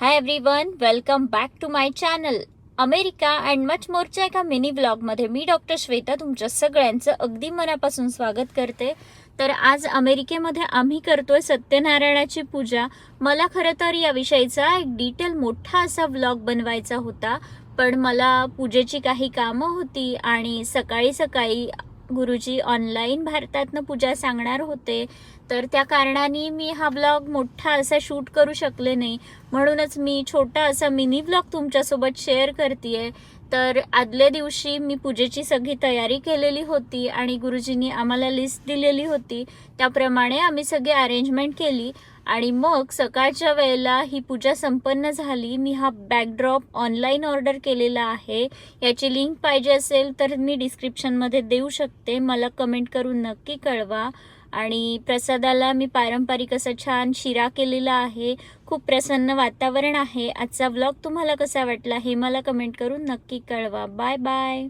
Hi everyone welcome back to my channel America and much मोरच्या एका mini ब्लॉगमध्ये मी doctor Shweta तुमच्या सगळ्यांचं अगदी मनापासून स्वागत करते. तर आज अमेरिकेमध्ये आम्ही करतोय सत्यनारायणाची पूजा. मला खरं तर याविषयीचा एक डिटेल मोठा असा ब्लॉग बनवायचा होता. पण मला पूजेची काही कामं होती आणि सकाळी सकाळी गुरुजी ऑनलाईन भारतातनं पूजा सांगणार होते. तर त्या कारणाने मी हा ब्लॉग मोठा असा शूट करू शकले नाही. म्हणूनच मी छोटा असा मिनी ब्लॉग तुमच्यासोबत शेअर करते तर आदल्या दिवशी मी पूजेची सगळी तयारी केलेली होती आणि गुरुजींनी आम्हाला लिस्ट दिलेली होती. त्याप्रमाणे आम्ही सगळी अरेंजमेंट केली. आणि मग सकाळच्या वेळेला ही पूजा संपन्न झाली. मी हा बॅकड्रॉप ऑनलाईन ऑर्डर केलेला आहे. याची लिंक पाहिजे असेल तर मी डिस्क्रिप्शनमध्ये देऊ शकते. मला कमेंट करून नक्की कळवा. आणि प्रसादाला मी पारंपरिक असं छान शिरा केलेला आहे. खूप प्रसन्न वातावरण आहे. आजचा व्लॉग तुम्हाला कसा वाटला हे मला कमेंट करून नक्की कळवा. Bye bye